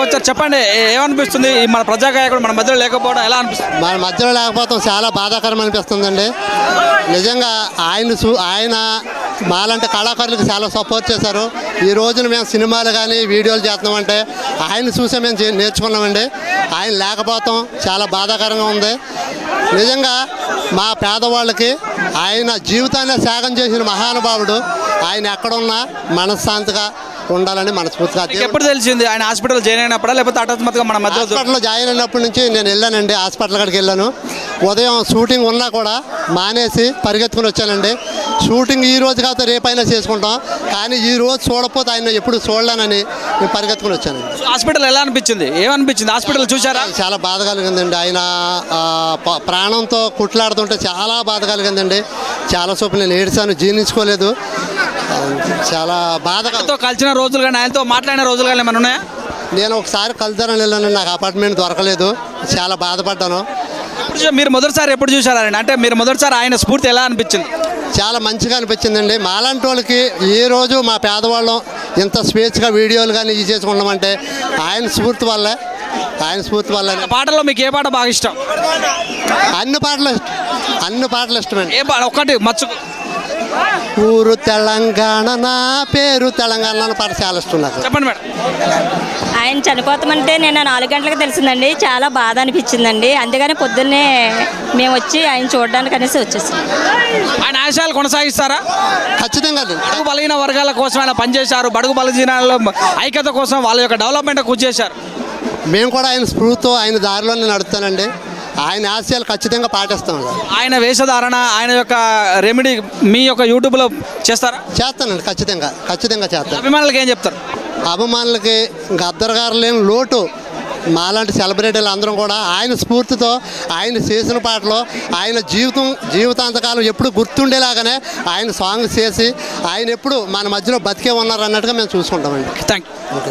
వచ్చారు. చెప్పండి ఏమనిపిస్తుంది? మన ప్రజాగాయకుడు మన మధ్యలో లేకపోవడం ఎలా అనిపిస్తుంది? మన మధ్యలో లేకపోవడం చాలా బాధాకరం అనిపిస్తుందండి. నిజంగా ఆయన చూ ఆయన మాలాంటి కళాకారులకు చాలా సపోర్ట్ చేశారు. ఈ రోజున మేము సినిమాలు కానీ వీడియోలు చేస్తున్నామంటే ఆయన చూసే మేము నేర్చుకున్నామండి. ఆయన లేకపోవటం చాలా బాధాకరంగా ఉంది. నిజంగా మా పేదవాళ్ళకి ఆయన జీవితాన్ని త్యాగం చేసిన మహానుభావుడు. ఆయన ఎక్కడున్నా మనశ్శాంతిగా ఉండాలని మనస్ఫూర్తిగా ఎప్పుడు తెలిసింది? ఆయన హాస్పిటల్ జాయిన్ అయినప్పుడా? లేకపోతే అకస్మాత్తుగా మన మధ్యలో దొరికి- హాస్పిటల్లో జాయిన్ అయినప్పటి నుంచి నేను వెళ్ళానండి హాస్పిటల్ కాడికి వెళ్ళాను. ఉదయం షూటింగ్ ఉన్నా కూడా మానేసి పరిగెత్తుకుని వచ్చానండి. షూటింగ్ ఈ రోజు కాకపోతే రేపైనా చేసుకుంటాం. కానీ ఈ రోజు చూడకపోతే ఆయన ఎప్పుడు చూడలేనని నేను పరిగెత్తుకుని వచ్చానండి. హాస్పిటల్ ఎలా అనిపించింది? ఏమనిపించింది? హాస్పిటల్ చూసారా చాలా బాధ కలిగిందండి. ఆయన ప్రాణంతో కుట్లాడుతుంటే చాలా బాధ కలిగిందండి. చాలా సేపు నేను ఏడ్చాను జీర్ణించుకోలేదు. చాలా బాధ కలి- ఆయనతో కలిసిన రోజులు కానీ ఆయనతో మాట్లాడిన రోజులు కానీ ఏమైనా ఉన్నాయా? నేను ఒకసారి కలుద్దారని వెళ్ళాను నాకు అపార్ట్మెంట్ దొరకలేదు. చాలా బాధపడ్డాను. మీరు మొదటిసారి ఎప్పుడు చూసారు ఆయన? అంటే మీరు మొదటిసారి ఆయన స్ఫూర్తి ఎలా అనిపించింది? చాలా మంచిగా అనిపించిందండి. మాలాంటి వాళ్ళకి ఏ రోజు మా పేదవాళ్ళం ఇంత స్వేచ్ఛగా వీడియోలు కానీ ఇది చేసుకున్నామంటే ఆయన స్ఫూర్తి వల్లే ఆయన స్ఫూర్తి వల్లే పాటల్లో మీకు ఏ పాట బాగా ఇష్టం? అన్ని పాటలు అన్ని పాటలు ఇష్టమండి. ఏ పాట ఒక్కటి మచ్చుకు ఊరు తెలంగాణ నా పేరు తెలంగాణ నాకు చెప్పండి మేడం. ఆయన చనిపోతామంటే నేను నాలుగు గంటలకు తెలిసిందండి. చాలా బాధ అనిపించిందండి. అందుకని పొద్దున్నే మేము వచ్చి ఆయన చూడడానికి అనేసి వచ్చేసాం. ఆయన ఆశయాలు కొనసాగిస్తారా? ఖచ్చితంగా. బడుగు బలహీన వర్గాల కోసం ఆయన పనిచేశారు. బడుగు బలహీనాల ఐక్యత కోసం వాళ్ళ యొక్క డెవలప్మెంట్ కృషి చేశారు. మేము కూడా ఆయన స్ఫూర్తితో ఆయన దారిలోనే నడుస్తానండి. ఆయన ఆశయాలు ఖచ్చితంగా పాటిస్తాం ఆయన వేషధారణ ఆయన యొక్క రెమెడీ మీ యొక్క యూట్యూబ్లో చేస్తారా? చేస్తానండి ఖచ్చితంగా ఖచ్చితంగా చేస్తాను. అభిమానులకు ఏం చెప్తారు? అభిమానులకి గద్దర్ గారు లేని లోటు. మాలాంటి సెలబ్రిటీలు అందరం కూడా ఆయన స్ఫూర్తితో ఆయన చేసిన పాటలో ఆయన జీవితం జీవితాంతకాలం ఎప్పుడు గుర్తుండేలాగానే ఆయన సాంగ్ చేసి ఆయన ఎప్పుడు మన మధ్యలో బతికే ఉన్నారు అన్నట్టుగా మేము చూసుకుంటామండి. Thank you